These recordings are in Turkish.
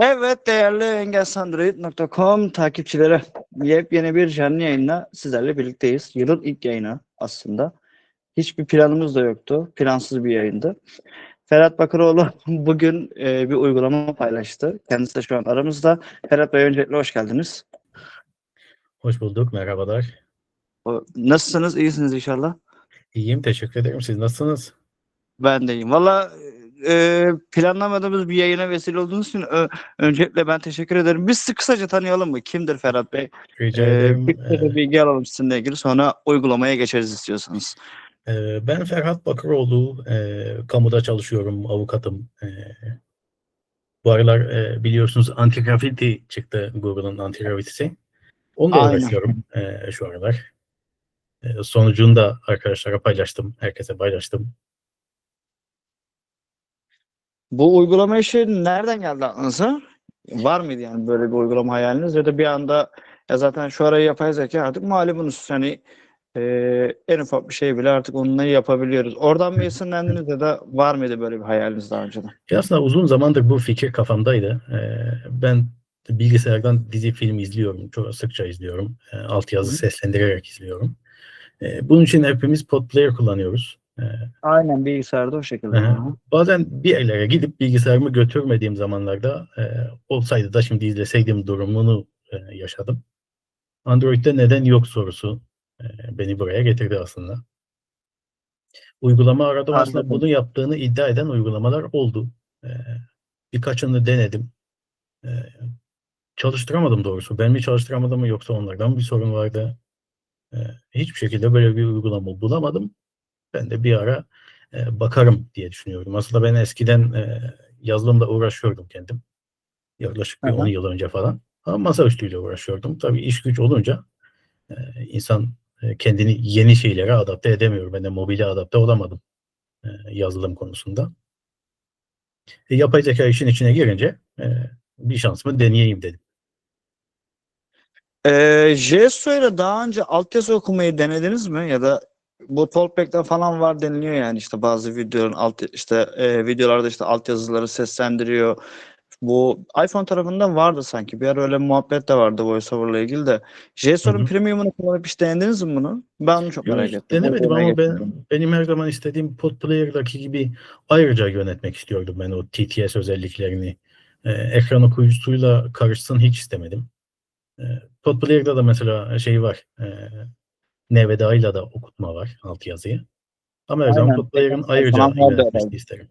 Evet değerli engelsandroid.com takipçileri yepyeni bir canlı yayınla sizlerle birlikteyiz. Yılın ilk yayını aslında. Hiçbir planımız da yoktu. Plansız bir yayındı. Ferhat Bakıroğlu bugün e, bir uygulama paylaştı. Kendisi de şu an aramızda. Ferhat Bey öncelikle hoş geldiniz. Hoş bulduk, merhabalar. Nasılsınız? İyisiniz inşallah. İyiyim, teşekkür ederim. Siz nasılsınız? Ben de iyiyim. Valla e, planlamadığımız bir yayına vesile olduğunuz için ö- öncelikle ben teşekkür ederim. Biz kısaca tanıyalım mı? Kimdir Ferhat Bey? Rica Ee, ederim. bir kısa bilgi alalım sizinle ilgili sonra uygulamaya geçeriz istiyorsanız. Ee, ben Ferhat Bakıroğlu, e, kamuda çalışıyorum, avukatım. E, bu aralar e, biliyorsunuz anti-graffiti çıktı Google'ın anti-graffitisi. Onunla uğraşıyorum e, şu aralar. E, sonucunu da arkadaşlara paylaştım, herkese paylaştım. Bu uygulama işi nereden geldi aklınıza? Var mıydı yani böyle bir uygulama hayaliniz ya da bir anda ya zaten şu ara yapay zeka artık malumunuz hani e, en ufak bir şey bile artık onunla yapabiliyoruz. Oradan mı esinlendiniz ya da var mıydı böyle bir hayaliniz daha önceden? Ya aslında uzun zamandır bu fikir kafamdaydı. Ee, ben bilgisayardan dizi film izliyorum. Çok sıkça izliyorum. Ee, altyazı seslendirerek izliyorum. Ee, bunun için hepimiz Podplayer kullanıyoruz. Ee, Aynen bilgisayarda o şekilde. Hı hı. Aha. bazen bir yerlere gidip bilgisayarımı götürmediğim zamanlarda e, olsaydı da şimdi izleseydim durumunu e, yaşadım. Android'de neden yok sorusu e, beni buraya getirdi aslında. Uygulama aradım aslında Anladım. bunu yaptığını iddia eden uygulamalar oldu. E, birkaçını denedim. E, çalıştıramadım doğrusu. Ben mi çalıştıramadım mı yoksa onlardan mı bir sorun vardı? E, hiçbir şekilde böyle bir uygulama bulamadım. Ben de bir ara e, bakarım diye düşünüyorum. Aslında ben eskiden e, yazılımla uğraşıyordum kendim. Yaklaşık bir hı. 10 yıl önce falan. Ama masaüstüyle uğraşıyordum. Tabii iş güç olunca e, insan e, kendini yeni şeylere adapte edemiyor. Ben de mobile adapte olamadım e, yazılım konusunda. E, yapay zeka işin içine girince e, bir şansımı deneyeyim dedim. Ee, JSO ile daha önce altyazı okumayı denediniz mi? Ya da bu Talkback'te falan var deniliyor yani işte bazı videoların alt işte e, videolarda işte altyazıları seslendiriyor. Bu iPhone tarafında vardı sanki. Bir ara öyle muhabbet de vardı VoiceOver'la ilgili de. JSON'un premium'unu kullanıp hiç denediniz mi bunu? Ben onu çok Yok, merak ettim. denemedim ama ben, benim her zaman istediğim Podplayer'daki gibi ayrıca yönetmek istiyordum ben o TTS özelliklerini. Ee, ekran okuyucusuyla karışsın hiç istemedim. Ee, Podplayer'da da mesela şey var. E, NVDA da okutma var. Ama her zaman Aynen. Podplayer'ın Ekran ayrıca herhalde. isterim.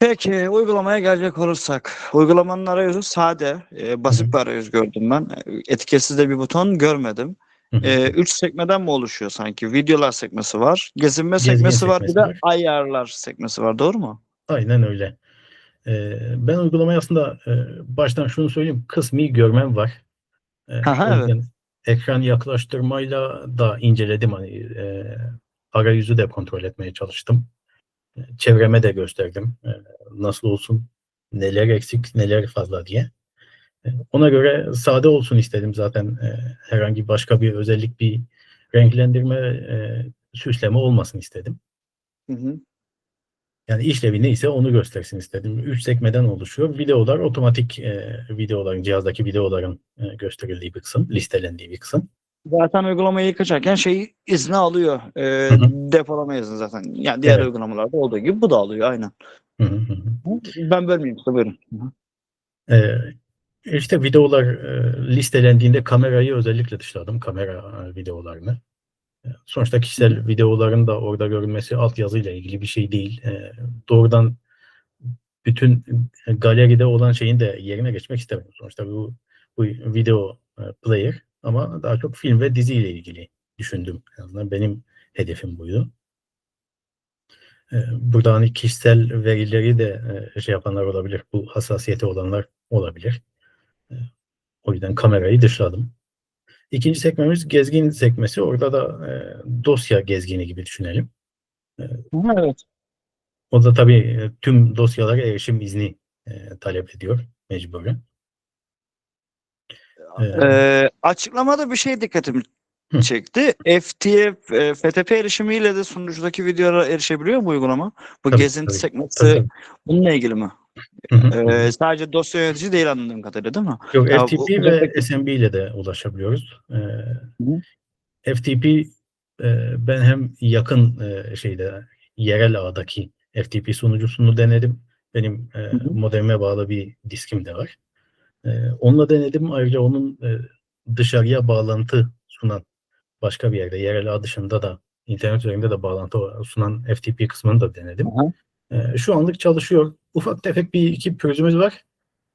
Peki uygulamaya gelecek olursak. Uygulamanın arayüzü sade. e, basit Hı hı. bir arayüz gördüm ben. E, Etiketsiz de bir buton görmedim. E, üç sekmeden mi oluşuyor sanki? Videolar sekmesi var. Gezinme Gezgin sekmesi var. Bir sekmesi de var. ayarlar sekmesi var. Doğru mu? Aynen öyle. Ee, ben uygulamayı aslında e, baştan şunu söyleyeyim. Kısmi görmem var. Ee, Aha, yüzden ekran yaklaştırmayla da inceledim. Hani e, arayüzü de kontrol etmeye çalıştım. E, Çevreme de gösterdim. E, nasıl olsun, neler eksik, neler fazla diye. E, ona göre sade olsun istedim zaten. E, herhangi başka bir özellik, bir renklendirme, e, süsleme olmasın istedim. Hı hı. Yani işlevi neyse onu göstersin istedim. Üç sekmeden oluşuyor. Videolar otomatik e, videoların, cihazdaki videoların e, gösterildiği bir kısım, listelendiği bir kısım. Zaten uygulamayı yıkacakken şeyi izni alıyor. E, Hı hı. depolama izni zaten. Yani diğer Evet. uygulamalarda olduğu gibi bu da alıyor aynen. Hı hı. Ben bölmeyeyim size buyurun. Hı hı. E, işte videolar e, listelendiğinde kamerayı özellikle dışladım. Kamera e, videolarını. Sonuçta kişisel videoların da orada görünmesi altyazıyla ilgili bir şey değil. E, doğrudan bütün galeride olan şeyin de yerine geçmek istemiyorum. Sonuçta bu, bu video e, player ama daha çok film ve diziyle ilgili düşündüm. En benim hedefim buydu. E, Burada hani kişisel verileri de e, şey yapanlar olabilir. Bu hassasiyeti olanlar olabilir. E, O yüzden kamerayı dışladım. İkinci sekmemiz gezgin sekmesi. Orada da e, dosya gezgini gibi düşünelim. Hı, Evet. O da tabii e, tüm dosyalara erişim izni e, talep ediyor mecburen. E, Ee, açıklamada bir şey dikkatimi Hı. çekti. FTP, e, FTP erişimiyle de sunucudaki videolara erişebiliyor mu uygulama? Bu Tabii, gezinti tabii. sekmesi tabii. bununla ilgili mi? Hı hı, hı hı. Ee, sadece dosya yönetici değil anladığım kadarıyla değil mi? Yok Ya FTP bu- ve SMB ile de ulaşabiliyoruz. Ee, Hı. FTP e, ben hem yakın e, şeyde yerel ağdaki FTP sunucusunu denedim. Benim e, hı. modeme bağlı bir diskim de var. E, onunla denedim. Ayrıca onun e, dışarıya bağlantı sunan başka bir yerde yerel ağ dışında da internet üzerinde de bağlantı sunan FTP kısmını da denedim. Aha. E, şu anlık çalışıyor. Ufak tefek bir iki pürüzümüz var.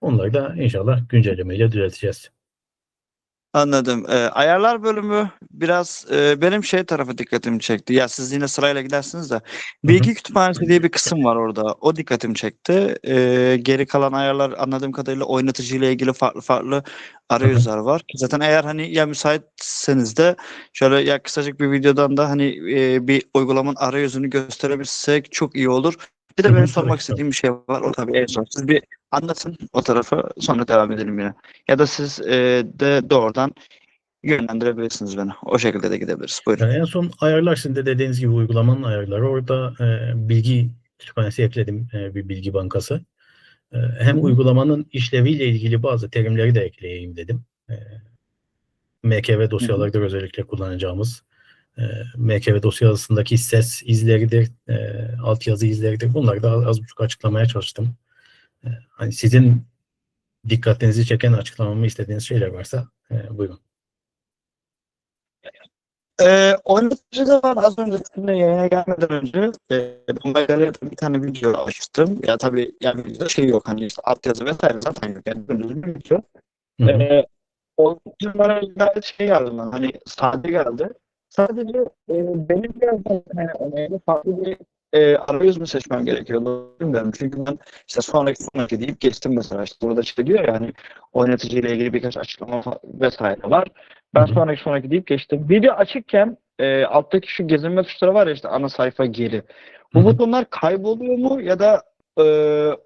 Onları da inşallah güncellemeyle düzelteceğiz. Anladım. Ee, ayarlar bölümü biraz e, benim şey tarafı dikkatimi çekti. Ya siz yine sırayla gidersiniz de. Bilgi kütüphanesi diye bir kısım var orada. O dikkatimi çekti. Ee, geri kalan ayarlar anladığım kadarıyla oynatıcı ile ilgili farklı farklı arayüzler var. Zaten eğer hani ya müsaitseniz de şöyle ya kısacık bir videodan da hani e, bir uygulamanın arayüzünü gösterebilsek çok iyi olur. Bir de benim sormak istediğim bir şey var. O tabii en son. Siz bir anlatın o tarafı sonra devam edelim yine. Ya da siz e, de doğrudan yönlendirebilirsiniz beni. O şekilde de gidebiliriz. Buyurun. Yani en son ayarlar de dediğiniz gibi uygulamanın ayarları. Orada e, bilgi kütüphanesi ekledim. e, bir bilgi bankası. E, hem uygulamanın işleviyle ilgili bazı terimleri de ekleyeyim dedim. E, MKV dosyalarıdır özellikle kullanacağımız. E, MKV dosyasındaki ses izleridir, e, altyazı izleridir. Bunları da az buçuk açıklamaya çalıştım. E, hani sizin dikkatinizi çeken açıklamamı istediğiniz şeyler varsa e, buyurun. Ee, oynatıcı da var. Az önce sizinle yayına gelmeden önce e, Galeria'da bir tane video açtım. Ya tabii yani videoda şey yok. Hani işte altyazı vesaire zaten yok. Yani dümdüz bir video. Hı hı. Ee, bana gayet şey geldi. Hani sade geldi. Sadece e, benim biraz da hani ona ilgili farklı bir e, arayüz mü seçmem gerekiyordu bilmiyorum. Çünkü ben işte sonraki sonraki deyip geçtim mesela. İşte burada işte diyor ya hani ile ilgili birkaç açıklama vesaire var. Ben sonraki sonraki deyip geçtim. Video açıkken e, alttaki şu gezinme tuşları var ya işte ana sayfa geri. Bu butonlar kayboluyor mu ya da e,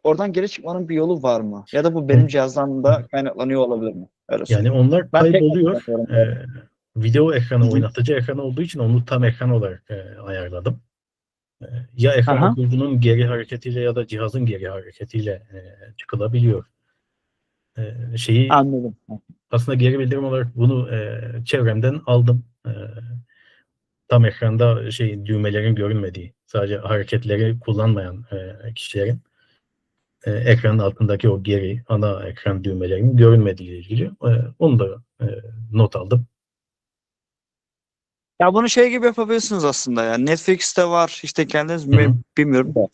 oradan geri çıkmanın bir yolu var mı? Ya da bu benim cihazdan da kaynaklanıyor olabilir mi? Öyle Yani söyleyeyim. onlar Ben kayboluyor. Ee, video ekranı, Hı hı. oynatıcı ekranı olduğu için onu tam ekran olarak e, ayarladım. E, ya ekran Aha. okuyucunun geri hareketiyle ya da cihazın geri hareketiyle e, çıkılabiliyor. E, şeyi Anladım. aslında geri bildirim olarak bunu e, çevremden aldım. E, tam ekranda şey düğmelerin görünmediği, sadece hareketleri kullanmayan e, kişilerin e, ekranın altındaki o geri ana ekran düğmelerinin görünmediği ile ilgili. E, onu da e, not aldım. Ya bunu şey gibi yapabilirsiniz aslında ya. Netflix'te var işte kendiniz mi bilmiyorum da.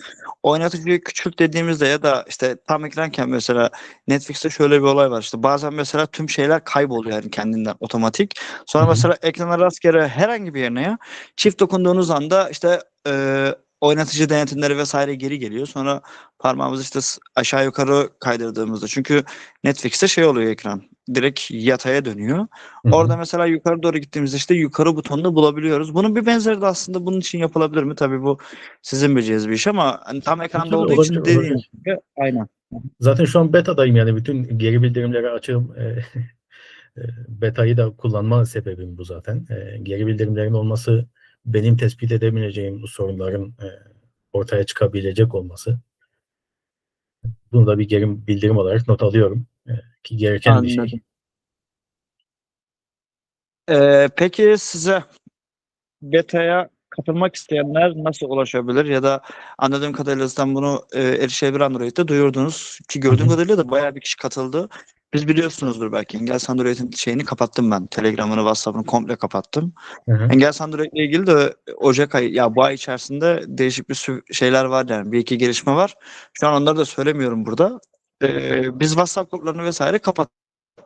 Oynatıcıyı küçült dediğimizde ya da işte tam ekranken mesela Netflix'te şöyle bir olay var işte bazen mesela tüm şeyler kayboluyor yani kendinden otomatik. Sonra Hı hı. mesela ekrana rastgele herhangi bir yerine ya çift dokunduğunuz anda işte e, oynatıcı denetimleri vesaire geri geliyor. Sonra parmağımızı işte aşağı yukarı kaydırdığımızda çünkü Netflix'te şey oluyor ekran direkt yataya dönüyor. Hı hı. Orada mesela yukarı doğru gittiğimizde işte yukarı butonunu bulabiliyoruz. Bunun bir benzeri de aslında bunun için yapılabilir mi? Tabii bu sizin bileceğiniz bir iş ama hani tam ekranda Tabii, olduğu olabilir, için dediğim olabilir. gibi aynen. Zaten şu an beta'dayım yani bütün geri bildirimleri açığım. E, e, beta'yı da kullanma sebebim bu zaten. E, geri bildirimlerin olması benim tespit edebileceğim bu sorunların ortaya çıkabilecek olması. Bunu da bir geri bildirim olarak not alıyorum. Ki gereken bir şey. Anladım. Ee, peki size beta'ya katılmak isteyenler nasıl ulaşabilir? Ya da anladığım kadarıyla zaten bunu e, erişebilir Android'de duyurdunuz ki gördüğüm kadarıyla da bayağı bir kişi katıldı. Biz biliyorsunuzdur belki. Engel Android'in şeyini kapattım ben. Telegram'ını, WhatsApp'ını komple kapattım. Hı hı. Engel Android ile ilgili de Ocak ayı ya bu ay içerisinde değişik bir şeyler var yani bir iki gelişme var. Şu an onları da söylemiyorum burada. Ee, biz WhatsApp gruplarını vesaire kapattık.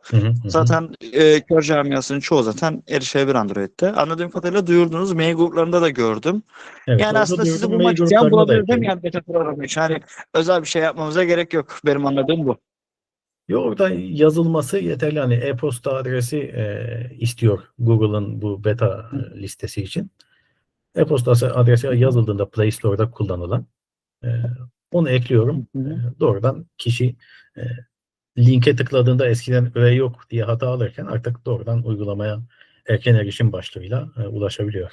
Hı hı, hı hı. Zaten e, kör camiasının çoğu zaten erişebilir Android'de. Anladığım kadarıyla duyurdunuz. Mail gruplarında da gördüm. Evet, yani aslında sizi duyurdum, bulmak mail isteyen bulabilir. Yani beta programı için. Yani özel bir şey yapmamıza gerek yok. Benim anladığım bu. Yo, orada yazılması yeterli. Hani e-posta adresi e, istiyor Google'ın bu beta e, listesi için. E-posta adresi yazıldığında Play Store'da kullanılan e, onu ekliyorum. Hı hı. E, doğrudan kişi e, linke tıkladığında eskiden öğe yok diye hata alırken artık doğrudan uygulamaya erken erişim başlığıyla e, ulaşabiliyor.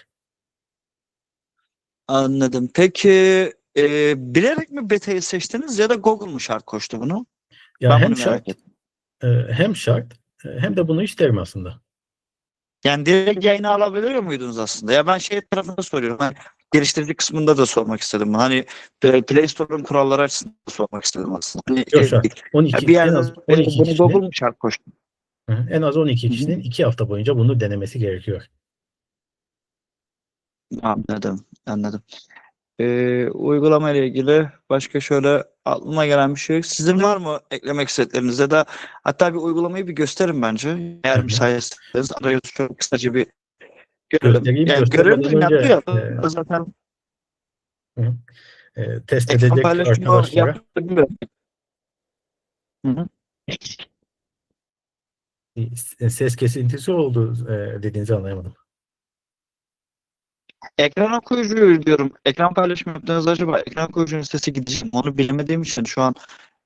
Anladım. Peki e, bilerek mi beta'yı seçtiniz ya da Google mu şart koştu bunu? Ya ben hem bunu şart e, hem şart e, hem de bunu isterim aslında. Yani direkt yayına alabiliyor muydunuz aslında? Ya ben şey tarafında soruyorum. Hani geliştirici kısmında da sormak istedim. Hani e, Play Store'un kuralları açısından da sormak istedim aslında. Hani, Yok şart. 12 ya bir en az e, 12 bunu Google mu şart koştu? En az 12 Hı hı. kişinin 2 hafta boyunca bunu denemesi gerekiyor. Anladım, anladım. Ee, uygulama ile ilgili başka şöyle aklıma gelen bir şey. Sizin var mı eklemek istedikleriniz ya da hatta bir uygulamayı bir gösterin bence. Eğer müsaitseniz araya çok kısaca bir görelim. Yani görelim önce, yapıyor. e, zaten E, test ekran edecek paylaşımı arkadaşlara yaptı. Hı hı. e, ses kesintisi oldu e, dediğinizi anlayamadım. Ekran okuyucuyu diyorum. Ekran paylaşımı yaptığınız acaba ekran okuyucunun sesi gidecek mi? Onu bilmediğim için şu an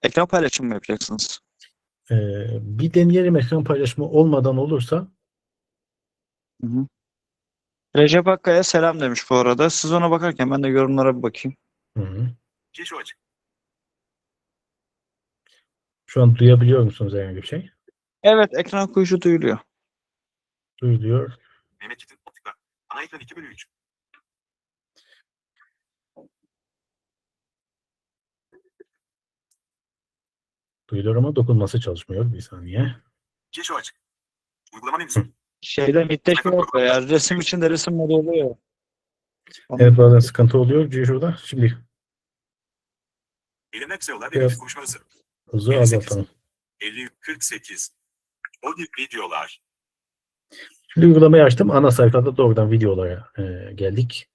ekran paylaşımı mı yapacaksınız? E, bir deneyelim ekran paylaşımı olmadan olursa Hı hı. Recep Akkaya selam demiş bu arada. Siz ona bakarken ben de yorumlara bir bakayım. hı hı. Keşo açık. şu an duyabiliyor musunuz herhangi bir şey? Evet ekran okuyucu duyuluyor. Duyuluyor. Mehmet Çetin tıkla. Ana ekran 2 bölü 3. Duyuluyor ama dokunması çalışmıyor. Bir saniye. Keşo açık. Uygulama menüsü. Şeyde netleşme yok ya. Resim içinde resim modu oluyor. Evet bazen sıkıntı oluyor şurada. Şimdi ve Biraz- evet. konuşma hızı. hızı 58. azaltalım. 50 48. Audio videolar. Şimdi uygulamayı açtım. Ana sayfada doğrudan videolara e, geldik.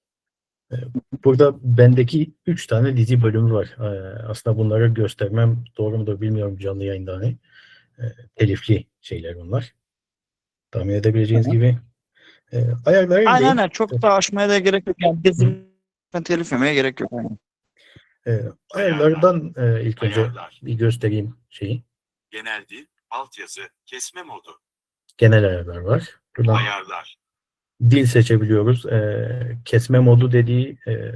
E, burada bendeki 3 tane dizi bölümü var. E, aslında bunları göstermem doğru mudur bilmiyorum canlı yayında hani. E, telifli şeyler bunlar. Tahmin edebileceğiniz Hı hı. gibi. E, ayarlara Aynen gideyim. aynen. Çok da aşmaya da gerek yok. Yani bizim telif yemeye gerek yok. E, ayarlardan e, ilk önce Ayarlar. bir göstereyim şeyi. Genel dil. Altyazı. Kesme modu. Genel ayarlar var. Buradan Ayarlar. dil seçebiliyoruz. Ee, kesme modu dediği e,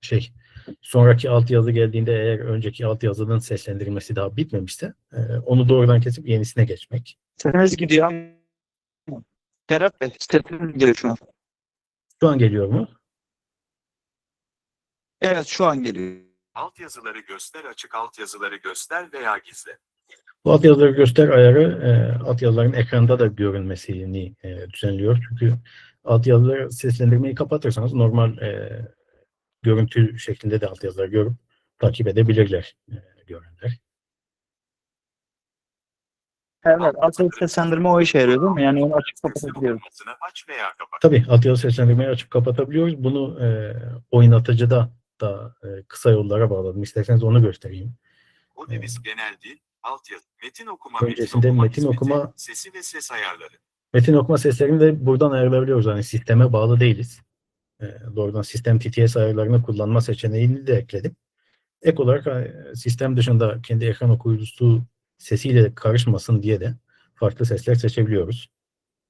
şey sonraki altyazı geldiğinde eğer önceki altyazının seslendirilmesi daha bitmemişse e, onu doğrudan kesip yenisine geçmek. Sesiniz gidiyor. Ferhat Bey sesiniz gidiyor şu an. Şu an geliyor mu? Evet şu an geliyor. Altyazıları göster açık altyazıları göster veya gizle. Bu altyazıları göster ayarı e, altyazıların ekranda da görünmesini e, düzenliyor. Çünkü altyazıları seslendirmeyi kapatırsanız normal e, görüntü şeklinde de altyazıları görüp takip edebilirler e, görenler. Evet. Asıl seslendirme o işe yarıyor değil mi? Yani onu açık Sesli kapatabiliyoruz. aç veya kapat. Tabii altyazı seslendirmeyi açıp kapatabiliyoruz. Bunu e, oynatıcıda da e, kısa yollara bağladım. İsterseniz onu göstereyim. Odevis genel dil. Altyazı. Metin okuma. Öncesinde metin hizmeti, okuma- Sesi ve ses ayarları. Metin okuma seslerini de buradan ayarlayabiliyoruz. Yani sisteme bağlı değiliz. E, doğrudan sistem TTS ayarlarını kullanma seçeneğini de ekledim. Ek olarak e, sistem dışında kendi ekran okuyucusu sesiyle karışmasın diye de farklı sesler seçebiliyoruz.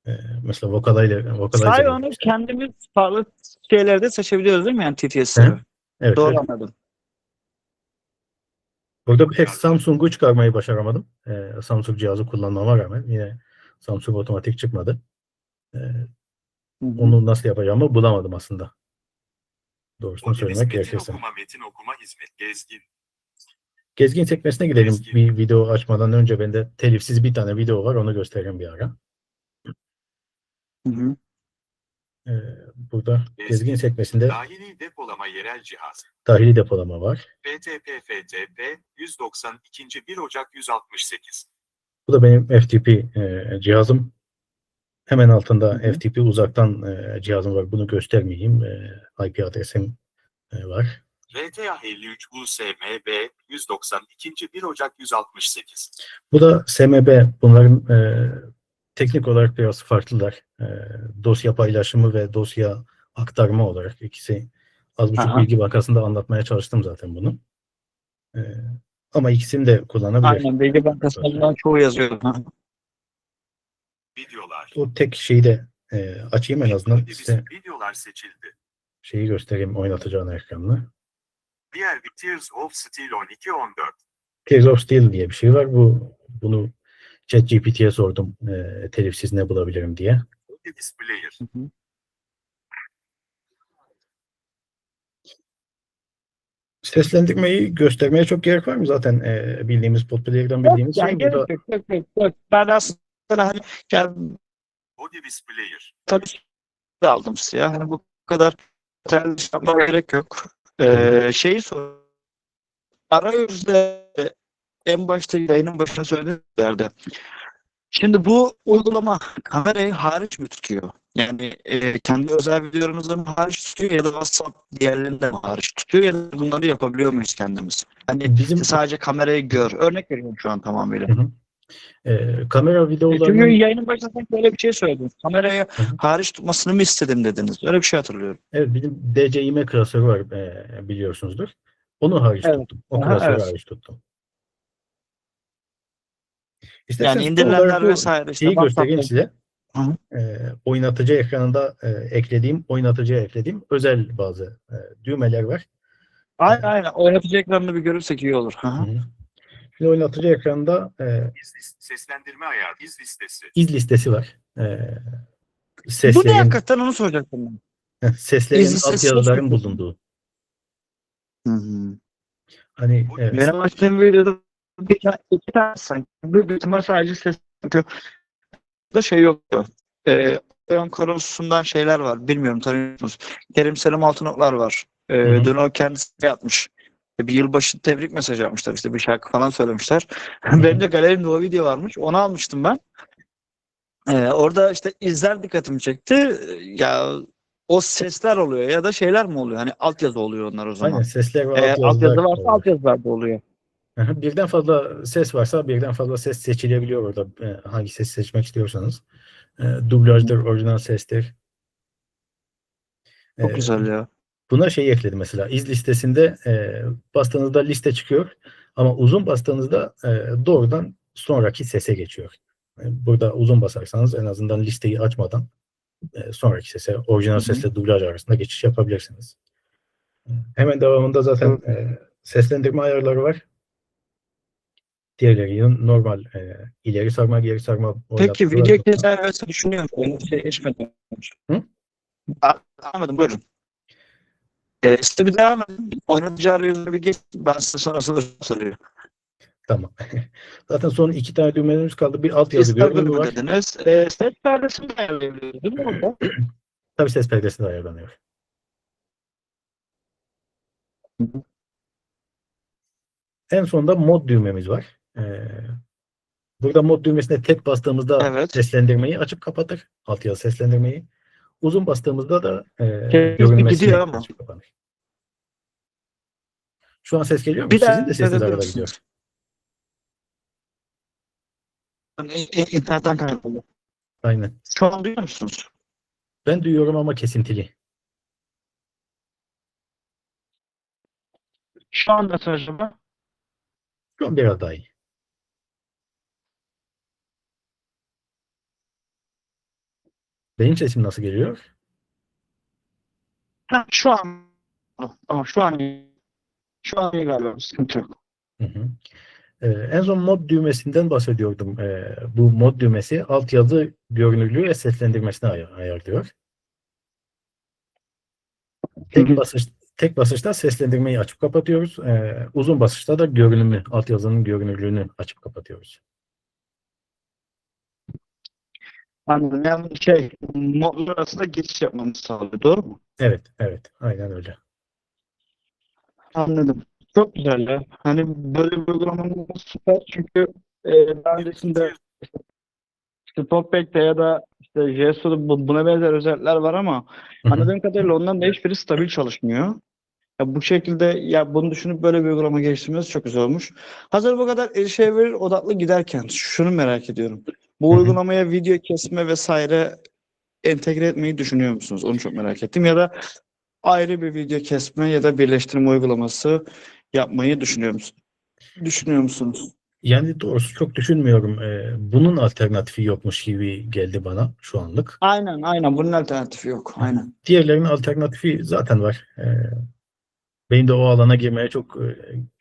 E, mesela vokalize, vokalize Sahi onu kendimiz farklı şeylerde seçebiliyoruz değil mi? Yani TTS'leri. evet, Doğru evet. anladım. Burada pek Samsung'u çıkarmayı başaramadım. Ee, Samsung cihazı kullanmama rağmen yine Samsung otomatik çıkmadı. Ee, onu nasıl yapacağımı bulamadım aslında. Doğrusunu Odevis söylemek metin gerekirse. okuma metin okuma hizmet. Gezgin. Gezgin sekmesine gidelim. Gezgin. Bir video açmadan önce bende telifsiz bir tane video var. Onu göstereyim bir ara. Hı hı. Ee, burada Gezgin. gezgin sekmesinde Dahili depolama yerel cihaz. dahili depolama var. FTP FTP 192. 1 Ocak 168. Bu da benim FTP e, cihazım. Hemen altında Hı hı. FTP uzaktan e, cihazım var. Bunu göstermeyeyim. E, IP adresim e, var. RTA 53 USMB 192. 1 Ocak 168. Bu da SMB. Bunların e, teknik olarak biraz farklılar. E, dosya paylaşımı ve dosya aktarma olarak ikisi az buçuk Aha. bilgi bankasında anlatmaya çalıştım zaten bunu. E, ama ikisini de kullanabilir. Aynen. Bilgi Bankası'nda bundan çoğu yazıyor. Videolar. O tek şeyi de e, açayım en azından videolar seçildi. şeyi göstereyim oynatıcı ana ekranını. Diğer bir Tears of Steel 12-14. Tears of Steel diye bir şey var. Bu bunu ChatGPT'ye sordum e, telifsiz ne bulabilirim diye. Body Displayer. Seslendirmeyi göstermeye çok gerek var mı? Zaten e, bildiğimiz Podplayer'dan bildiğimiz Yani şey. Burada, yok, yok, yok, yok. Ben aslında hani yani Body Displayer. tabii aldım size ya. Hani bu kadar detaylı şey yapmaya gerek yok. Ee, şeyi sor. Arayüzde en başta yayının başına söyledim Şimdi bu uygulama kamerayı hariç mi tutuyor? Yani e, kendi özel videolarımızı mı hariç tutuyor ya da WhatsApp diğerlerinden mi hariç tutuyor ya da bunları yapabiliyor muyuz kendimiz? Hani bizim sadece kamerayı gör. Örnek veriyorum şu an tamamıyla. E, kamera Çünkü videolarının yayının başında sanki böyle bir şey söylediniz. Kamerayı hariç tutmasını mı istedim dediniz. Öyle bir şey hatırlıyorum. evet bizim DCIM klasörü var e, biliyorsunuzdur. Onu hariç Evet. tuttum. O klasörü evet. hariç tuttum. Yani İsterseniz son indirilenler vesaire işte şeyi göstereyim size. Hı E, oynatıcı ekranında e, eklediğim, oynatıcıya eklediğim özel bazı e, düğmeler var. Aynen aynen. Oynatıcı ekranını bir görürsek iyi olur. Hı hı. Şimdi oynatıcı ekranda e, İz Seslendirme ayağı. İz listesi. iz listesi var. E, Bu ne seslerin, hakikaten onu soracaktım ben. seslerin İz listesi altyazıların nasıl? bulunduğu. Hı hı. Hani e, Benim açtığım videoda bir tane, iki tane sanki. Bir büyük ihtimal sadece ses çünkü da şey yoktu. Ee, ön korosundan şeyler var. Bilmiyorum tanıyor musunuz? Kerim Selim Altınoklar var. Ee, Hı hı. dün o kendisi yapmış. Bir yılbaşı tebrik mesajı yapmışlar. işte bir şarkı falan söylemişler. Benim de galerimde o video varmış. Onu almıştım ben. Ee, orada işte izler dikkatimi çekti. Ya o sesler oluyor ya da şeyler mi oluyor? Hani altyazı oluyor onlar o zaman. aynen sesler ve Eğer altyazılar altyazı varsa oluyor. altyazılar da oluyor. Hı. Birden fazla ses varsa birden fazla ses seçilebiliyor orada. E, hangi ses seçmek istiyorsanız. E, dublajdır, orijinal sestir. Çok E, güzel ya. Buna şey ekledim mesela. iz listesinde e, bastığınızda liste çıkıyor. Ama uzun bastığınızda e, doğrudan sonraki sese geçiyor. E, burada uzun basarsanız en azından listeyi açmadan e, sonraki sese, orijinal sesle dublaj arasında geçiş yapabilirsiniz. E, Hemen devamında zaten e, seslendirme ayarları var. Diğerleri normal e, ileri sarma, geri sarma. Peki video yok. keser vesaire düşünüyor musun? Öyle bir şey. Hı? Anladım buyurun. Ee, size bir devam edin. Oynatıcı arayüzüne bir geç. Ben size sonrasında soruyorum. Tamam. zaten son iki tane düğmelerimiz kaldı. Bir Ses görünümü bölümü var. dediniz. Ee, ses perdesini de ayarlayabiliyoruz değil mi? Tabii ses perdesi de ayarlanıyor. En sonunda mod düğmemiz var. Ee, burada mod düğmesine tek bastığımızda Evet. seslendirmeyi açıp kapatır. Altyazı seslendirmeyi. Uzun bastığımızda da e, gidiyor ama. kapanır. Şu an ses geliyor mu? Bir Sizin de sesiniz arada gidiyor. İnternetten kaynaklı. Aynen. Şu an duyuyor musunuz? Ben duyuyorum ama kesintili. Şu an nasıl acaba? Şu an biraz daha iyi. Benim sesim nasıl geliyor? Ha, şu an ama şu an. Şu an iyi galiba. Sıkıntı yok. Hı hı. Ee, en son mod düğmesinden bahsediyordum. Ee, bu mod düğmesi altyazı görünürlüğü ve seslendirmesini ay- ayarlıyor. Tek basış tek basışta seslendirmeyi açıp kapatıyoruz. Ee, uzun basışta da görünümü, altyazının görünürlüğünü açıp kapatıyoruz. Anladım. Yani şey, modlar arasında geçiş yapmamızı sağlıyor. Doğru mu? Evet, evet, aynen öyle. Anladım. Çok güzel ya. Hani böyle bir uygulamanın süper çünkü e, daha öncesinde işte Topback'te ya da işte JSO'da bu- buna benzer özellikler var ama Hı hı. anladığım kadarıyla onların da hiçbiri stabil çalışmıyor. Ya bu şekilde ya bunu düşünüp böyle bir uygulama geliştirmesi çok güzel olmuş. Hazır bu kadar erişilebilir odaklı giderken şunu merak ediyorum. Bu uygulamaya video kesme vesaire entegre etmeyi düşünüyor musunuz? Onu çok merak ettim. Ya da ayrı bir video kesme ya da birleştirme uygulaması yapmayı düşünüyor musunuz? Düşünüyor musunuz? Yani doğrusu çok düşünmüyorum. Ee, bunun alternatifi yokmuş gibi geldi bana şu anlık. Aynen aynen bunun alternatifi yok. Aynen. Diğerlerinin alternatifi zaten var. Ee, Benim de o alana girmeye çok e,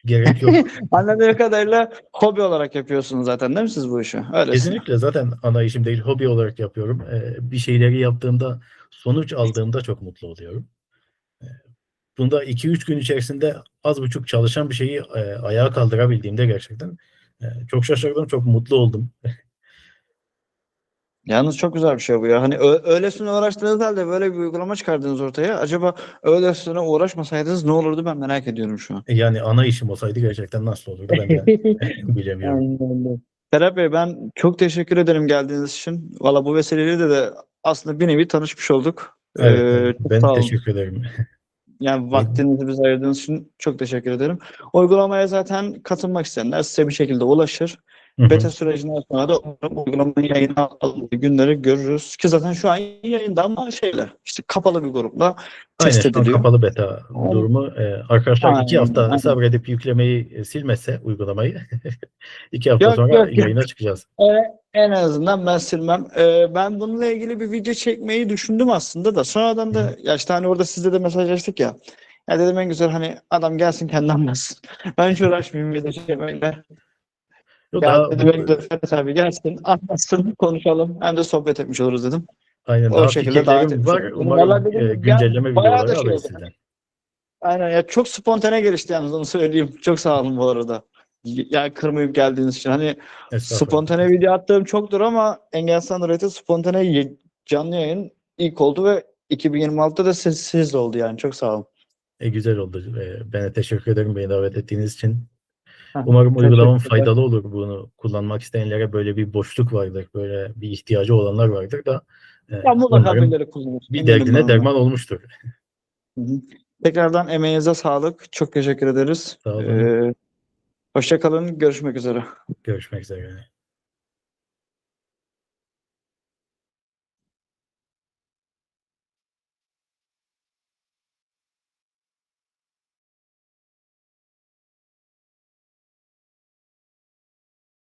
gerek yok. Anladığım kadarıyla hobi olarak yapıyorsunuz zaten değil mi siz bu işi? Öyle. Kesinlikle zaten ana işim değil, hobi olarak yapıyorum. Ee, bir şeyleri yaptığımda, sonuç aldığımda çok mutlu oluyorum. Ee, Bunda 2-3 gün içerisinde az buçuk çalışan bir şeyi e, ayağa kaldırabildiğimde gerçekten e, çok şaşırdım, çok mutlu oldum. Yalnız çok güzel bir şey bu ya. Hani öylesine uğraştığınız halde böyle bir uygulama çıkardınız ortaya. Acaba öylesine uğraşmasaydınız ne olurdu ben merak ediyorum şu an. Yani ana işim olsaydı gerçekten nasıl olurdu ben de bilemiyorum. Serap Bey ben çok teşekkür ederim geldiğiniz için. Valla bu vesileyle de, de aslında bir nevi tanışmış olduk. Evet, Ee, ben teşekkür ederim. Yani vaktinizi bize ayırdığınız için çok teşekkür ederim. Uygulamaya zaten katılmak isteyenler size bir şekilde ulaşır. Hı hı. Beta sürecinden sonra da uygulamanın yayına alındığı günleri görürüz. Ki zaten şu an yayında ama şeyler işte kapalı bir grupla Aynen test an ediliyor. kapalı beta Aynen. durumu. Ee, arkadaşlar iki Aynen, hafta aynen. sabredip yüklemeyi e, silmezse uygulamayı iki hafta Yok, sonra yok, yok. yayına çıkacağız. Ee, en azından ben silmem. Ee, ben bununla ilgili bir video çekmeyi düşündüm aslında da sonradan da ya işte hani orada sizde de mesajlaştık ya. Ya dedim en güzel hani adam gelsin kendi anlatsın. Ben hiç uğraşmayayım video çekmeyle. Ya daha en güzel Ferhat abi gelsin anlatsın konuşalım. Hem de sohbet etmiş oluruz dedim. Aynen O daha şekilde davet etmiş var. Umarım e, ya, güncelleme da videoları şey alırız sizden. Aynen ya çok spontane gelişti yalnız onu söyleyeyim. Çok sağ olun bu arada. Ya kırmayıp geldiğiniz için. Hani spontane video attığım çoktur ama Engels Android'e spontane canlı yayın ilk oldu ve 2026'da da siz, siz oldu yani. Çok sağ olun. E, güzel oldu. E, ben de teşekkür ederim beni davet ettiğiniz için. Umarım uygulamam faydalı olur. Bunu kullanmak isteyenlere böyle bir boşluk vardır. Böyle bir ihtiyacı olanlar vardır da e, Ya mutlaka birileri kullanır. bir derdine ondan. derman olmuştur. Hı hı. Tekrardan emeğinize sağlık. Çok teşekkür ederiz. Sağ olun. Ee, hoşça kalın. Görüşmek üzere. Görüşmek üzere.